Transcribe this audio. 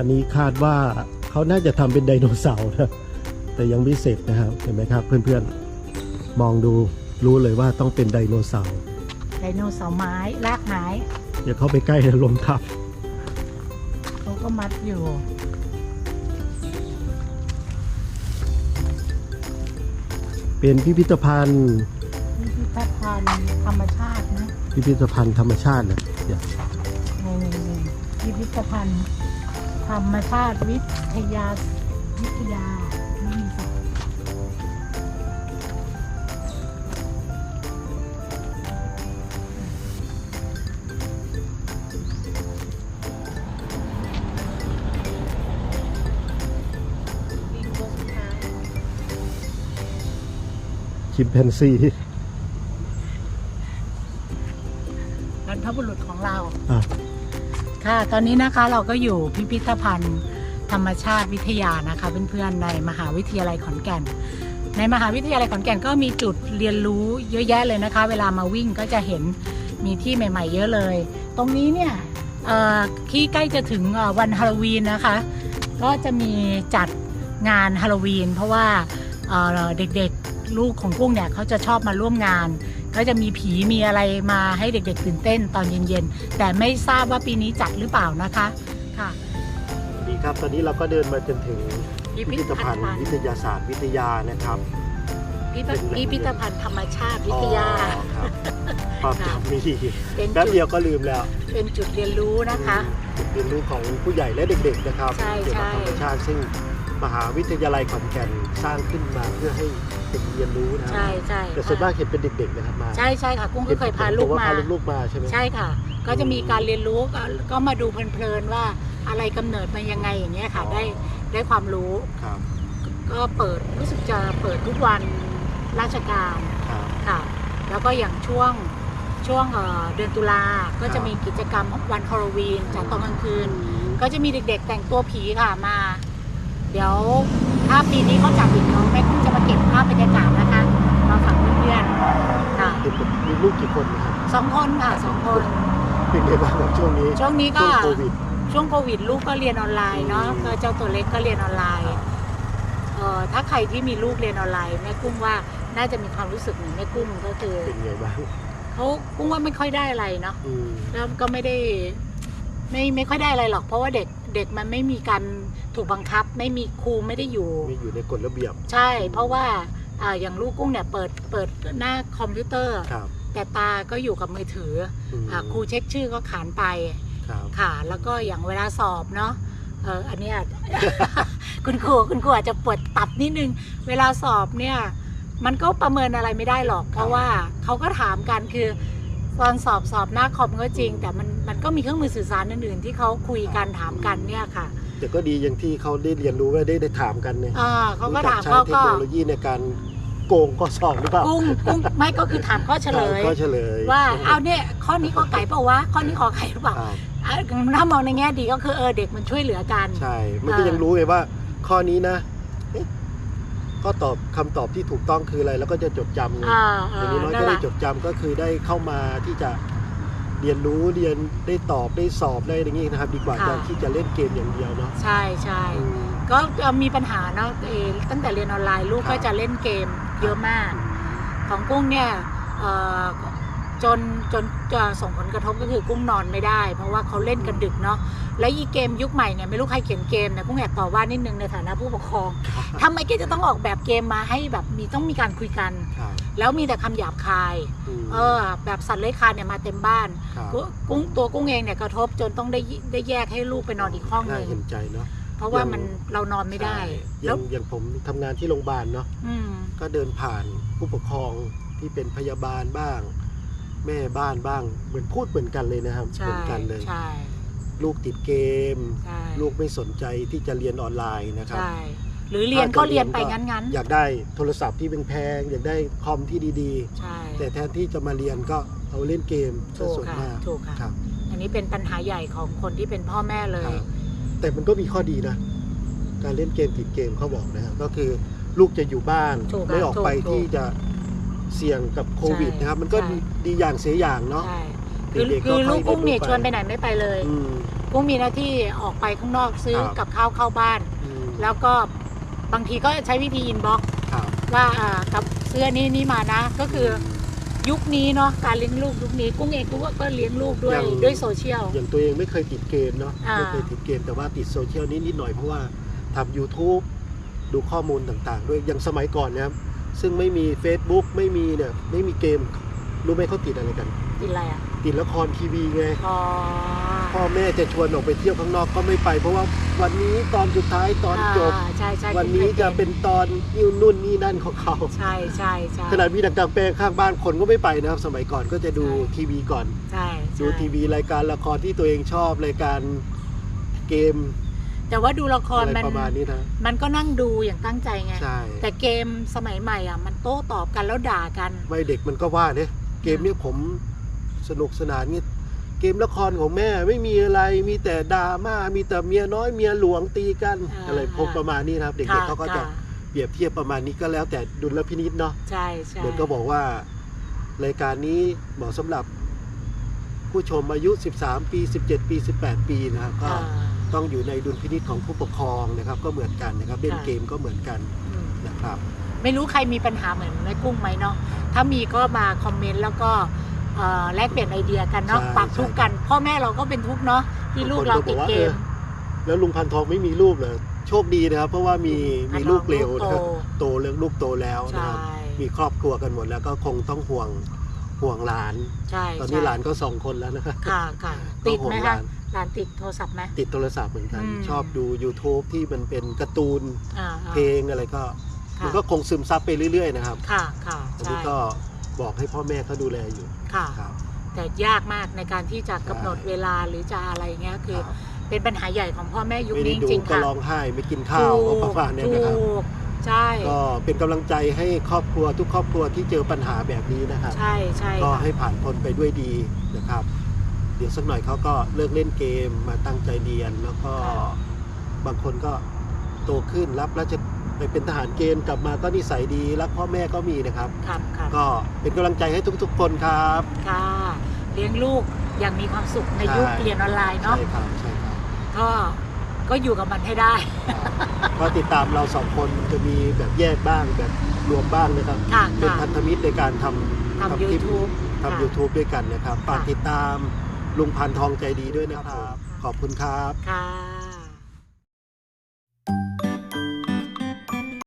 อันนี้คาดว่าเขาน่าจะทำเป็นไดโนเสาร์นะแต่ยังไม่เสร็จนะครับเห็นไหมครับ เพื่อนๆมองดูรู้เลยว่าต้องเป็นไดโนเสาร์ไดโนเสาร์ไม้รากไม้อย่าเข้าไปใกล้นะลมทับเขาก็มัดอยู่เป็นพิพิธภัณฑ์พิพิธภัณฑ์ธรรมชาตินะพิพิธภัณฑ์ธรรมชาตินะเนี่ยนี่พิพิธภัณฑ์ ธรรมชาติวิทยาวิทยาไม่มีสัตว์ชิมแปนซีบรรพบุรุษของเรา อะ ค่ะ ตอนนี้นะคะเราก็อยู่พิพิธภัณฑ์ ธรรมชาติวิทยานะคะเพื่อนๆในมหาวิทยาลัยขอนแก่น ในมหาวิทยาลัยขอนแก่นก็มีจุดเรียนรู้เยอะแยะเลยนะคะ เวลามาวิ่งก็จะเห็นมีที่ใหม่ ๆ เยอะเลย ตรงนี้เนี่ยที่ใกล้จะถึงวันฮาโลวีนนะคะ ก็จะมีจัดงานฮาโลวีนเพราะว่าเด็กๆลูกของกุ้งเนี่ยเขาจะชอบมาร่วมงาน ก็จะมีผีมีอะไรมาให้เด็กๆตื่นเต้นตอนเย็นๆ แต่ไม่ทราบว่าปีนี้จัดหรือเปล่านะคะค่ะดีครับตอนนี้เราก็เดินมาจนถึงพิพิธภัณฑ์วิทยาศาสตร์วิทยานะครับพิพิธพิพิธภัณฑ์ธรรมชาติวิทยาอ๋อครับความจำไม่ดีเป็นแป๊บจุดเดียวก็ลืมแล้ว เป็นจุดเรียนรู้นะคะ จุดเรียนรู้ของผู้ใหญ่และเด็กๆนะครับใช่เกี่ยวกับใช่ธรรมชาติซึ่ง มหาวิทยาลัยขอนแก่นสร้างขึ้นมาเพื่อให้เด็กเรียนรู้นะคใช่รับใช่แต่ส่วนมากเห็นเป็นเด็กๆนะครับมาใช่ใช่ค่ะกุ้งก็เคยพาลูกห็นบอกมาว่าพาลูกๆมาใช่ไหมใช่ค่ะ ก็จะมีการเรียนรู้ก็ก็มาดูเพลินๆว่าอะไรกำเนิดมายังไงอย่างเงี้ยค่ะได้ได้ความรู้ครับก็เปิดรู้สึกจะเปิดทุกวันราชการครับค่ะ แล้วก็อย่างช่วงช่วงเอ่อเดือนตุลาก็ครัจะบมีกิจกรรมวันฮาโลวีนจากตอนกลางคืน ก็จะมีเด็กๆแต่งตัวผีค่ะมา เดี๋ยวถ้าปีนี้เขาจัดอีกเนาะแม่กุ้งจะมาเก็บภาพบรรยากาศนะคะมาฝากเพื่อนๆค่ะเด็กๆมีลูกกี่คนนะครับสองคนค่ะสองคนเป็นไงบ้างครับช่วงนี้ช่วงนี้ก็ช่วงโควิดช่วงโควิดลูกก็เรียนออนไลน์เนาะอืมก็เจ้าตัวเล็กก็เรียนออนไลน์เอ่อถ้าใครที่มีลูกเรียนออนไลน์แม่กุ้งว่าน่าจะมีความรู้สึกเหมือนแม่กุ้งก็คือเป็นไงบ้างเขากุ้งว่าไม่ค่อยได้อะไรเนาะอืมแล้วก็ไม่ได้ ไม่ไม่ค่อยได้อะไรหรอกเพราะว่าเด็ก เด็กมันไม่มีการถูกบังคับ ไม่มีครูไม่ได้อยู่ไม่อยู่ในกฎระเบียบ ใช่ เพราะว่าอ่าอย่างลูกกุ้งเนี่ยเปิดเปิดหน้าคอมพิวเตอร์ ครับ แต่ตาก็อยู่กับมือถือม อ่าครูเช็คชื่อก็ขานไป ครับ ค่ะแล้วก็อย่างเวลาสอบเนาะเอออันเนี้ย คุณครูคุณครูอาจจะปวดตับนิดนึง เวลาสอบเนี่ย มันก็ประเมินอะไรไม่ได้หรอก เพราะว่าเขาก็ถามกันคือ ตอนสอบสอบหน้าคอมก็จริง แต่มันมันก็มีเครื่องมือสื่อสารอื่นๆที่เขาคุยกันถามกันเนี่ยค่ะ แต่ก็ดีอย่างที่เขาได้เรียนรู้ว่าได้ได้ถามกันเนี่ยอ่าเขาก็รู้จัถามใช้เขาเทคก็โนโลยีในการโกงข้อสอบหรือเปล่ากุ้งกุ้งไม่ก็คือถามข้อเฉลยข้อเฉลยว่าเอาเนี่ยข้อนี้ข้อไก่เปล่าวะข้อนี้ขอไข่หรือเปล่าครับอะถ้ามองในแง่ดีก็คือเออเด็กมันช่วยเหลือกัน ใช่ มันก็อ่ายัยังรู้ไงว่า ข้อนี้นะเอ๊ะ ข้อตอบคำตอบที่ถูกต้องคืออะไรแล้วก็จะจดจำไงอ่าอย่างนี้น้อยนั่ก็นแหได้ละจดจำก็คือได้เข้ามาที่จะเรียนรู้เรียนได้ตอบได้สอบได้อย่างนี้นะครับ ดีกว่าค่ะ การที่จะเล่นเกมอย่างเดียวเนาะใช่ใช่อืม ก็มีปัญหาเนาะเออตั้งแต่เรียนออนไลน์ลูกครับ ก็จะเล่นเกมเยอะมาก ของกุ้งเนี่ยเอ่อ จนจนจะส่งผลกระทบก็คือกุ้งนอนไม่ได้ เพราะว่าเขาเล่นกันดึกเนาะและอีเกมยุคใหม่เนี่ยไม่รู้ใครเขียนเกมเนี่ยกุ้งแอบต่อว่านิดนึงในฐานะผู้ปกครองทำไมแกจะต้องออกแบบเกมมาให้แบบมีต้องมีการคุยกันครับแล้วมีแต่คำหยาบคายมเออแบบสัตว์เลื้อยคลานเนี่ยมาเต็มบ้านครับกุ้งกุ้งตัวกุ้งเองเนี่ยกระทบจนต้องได้ได้แยกให้ลูกไปนอนอีกห้องหน่านึ่งเห็นใจเนาะเพราะว่ายังมันเรานอนไม่ได้ใช่อแล้ย่าวงอย่างผมทำงานที่โรงพยาบาลเนาะอืมก็เดินผ่านผู้ปกครองที่เป็นพยาบาลบ้าง แม่บ้านบ้าง เหมือนพูดเหมือนกันเลยนะครับ เหใช่มือนกันเลย ใช่ ลูกติดเกม ใช่ลูกไม่สนใจที่จะเรียนออนไลน์นะครับ ใช่ หรือเรียนก็เรียนไปงั้นงั้นอยากได้โทรศัพท์ที่แพงๆอยากได้คอมที่ดีใช่ ๆ แต่แทนที่จะมาเรียนก็เอาเล่นเกมซะถูกส่วนค่ะมากถูกค่ะ ครับ อันนี้เป็นปัญหาใหญ่ของคนที่เป็นพ่อแม่เลคย รับแต่มันก็มีข้อดีนะ การเล่นเกมติดเกมเขาบอกนะครับก็คือลูกจะอยู่บ้าน ถูกค่ะไม่ออกไปถูกที่จะ เสี่ยงกับโควิดใช่นะครับ มันก็ใช่ดีอย่างเสียอย่างเนาะใช่คือเด็กๆคือก็ลูกค่อยกุ้งเนี่ยเรียนรู้ไปชวนไปไหนไม่ไปเลยอืมกุ้งมีหน้าที่ออกไปข้างนอกซื้อครับกับข้าวเข้าบ้านอืมแล้วก็บางทีก็ใช้วิธีอินบ็อกครับว่าอ่ากับเสื้อนี้นี่มานะ ก็คือยุคนี้เนาะการเลี้ยงลูกยุคนี้กุ้งเองกุ้งก็เลี้ยงลูกด้วยอย่างด้วยโซเชียลอย่างตัวเองไม่เคยติดเกมเนาะอ่าไม่เคยติดเกมแต่ว่าติดโซเชียลนิดนิดหน่อยเพราะว่าทำ YouTube ดูข้อมูลต่างๆ ด้วยอย่างสมัยก่อนนะครับ ซึ่งไม่มี Facebook ไม่มีเนี่ยไม่มีเกม รู้ไหมเขาติดอะไรกัน กินอะไรอะติดละครทีวีไง อ๋อพ่อแม่จะชวนออกไปเที่ยวข้างนอกก็ไม่ไป เพราะว่าวันนี้ตอนสุดท้ายตอนจบอ่าใช่ใช่วันนี้จะเป็นตอนนิ้วนุ่นนี่นั่นของเขา ใช่ใช่ใช่ขนาดมีหนังกลางแปลงข้างบ้านคนก็ไม่ไปนะครับ สมัยก่อนก็จะดูใช่ทีวีก่อน ใช่ใช่ดูทีวีรายการละครที่ตัวเองชอบรายการเกม แต่ว่าดูละครอะไรมันประมาณนี้นะ มันก็นั่งดูอย่างตั้งใจไง ใช่ แต่เกมสมัยใหม่อะ มันโต้ตอบกันแล้วด่ากันไม่เด็กมันก็ว่าเนี่ยเกมนี้ผมสนุกสนานนี่เกมละครของแม่ไม่มีอะไรมีแต่ดราม่ามีแต่เมียน้อยเมียหลวงตีกันอ่า อะไรพวกประมาณนี้นะครับ เด็ค่ะกๆเขาก็จะค่ะเปรียบเทียบประมาณนี้ก็แล้วแต่ดุลพินิจเนาะ ใช่ใช่เด็กก็บอกว่ารายการนี้เหมาะสำหรับผู้ชมอายุ 13 ปี 17 ปี 18 ปีนะครับก็อ่า ต้องอยู่ในดุลพินิจของผู้ปกครองนะครับ ก็เหมือนกันนะครับเล่นค่ะเกมก็เหมือนกันอืมนะครับ ไม่รู้ใครมีปัญหาเหมือนแม่กุ้งไหมเนาะถ้ามีก็มาคอมเมนต์แล้วก็เอ่อแลกเปลี่ยนไอเดียกันเนาะใช่ปรับทุกข์กัน พ่อแม่เราก็เป็นทุกข์เนาะที่ลูกเราติดเกม แล้วลุงพันทองไม่มีลูกเลยโชคดีนะครับ เพราะว่ามีพันทองมีลูกเร็วลูกโตนะครับโตเรื่องลูกโตแล้วนะใช่ครับมีครอบครัวกันหมดแล้วก็คงต้องห่วงห่วงหลานใช่ตอนนี้ใช่หลานก็สองคนแล้วนะครับค่ะค่ะต้ติอดงห่วไหมงหคะลาน หลานติดโทรศัพท์ไหม ติดโทรศัพท์เหมือนกัน อืม ชอบดู YouTube ที่มันเป็นการ์ตูนอ่าอ่าเพลงอะไรก็ค่ะมันก็คงซึมซับไปเรื่อย ๆ นะครับค่ะค่ะอันใช่นี้ก็บอกให้พ่อแม่เขาดูแลอยู่ค่ะ ครับ แต่ยากมากในการที่จะกำหนดใช่ เวลาหรือจะอะไรเงี้ยคือครับเป็นปัญหาใหญ่ของพ่อแม่ยุคไม่นี้ได้จดูริงๆก็ค่ะร้องไห้ไม่กินข้าวก็ประมาณเนี้ยนะครับ ถูกใช่ ก็เป็นกำลังใจให้ครอบครัวทุกครอบครัวที่เจอปัญหาแบบนี้นะครับ ใช่ใช่ก็ค่ะให้ผ่านพ้นไปด้วยดีนะครับ เดี๋ยวสักหน่อยเขาก็เลิกเล่นเกมมาตั้งใจเรียน แล้วก็บางคนก็โตขึ้นรับแล้วจะไปเป็นทหารเกณฑ์กลับมาก็นิสัยดีรักพ่อแม่ก็มีนะครับ ครับครับก็เป็นกำลังใจให้ทุกๆ คนครับค่ะเลี้ยงลูกอย่างมีความสุขในใช่ยุคเรียนออนไลน์เนาะใช่ครับใช่ครับก็ก็อยู่กับมันให้ได้ ก็ติดตามเราสองคนจะมีแบบแยกบ้างแบบรวมบ้างนะครับค่ะเป็นค่ะพันธมิตรในการทำทำคลิป YouTube ทำค่ะ YouTube ด้วยกันนะครับฝากค่ะติดตาม ลุงพันทองใจดีด้วยนะครับครับขอบคุณครับค่ะ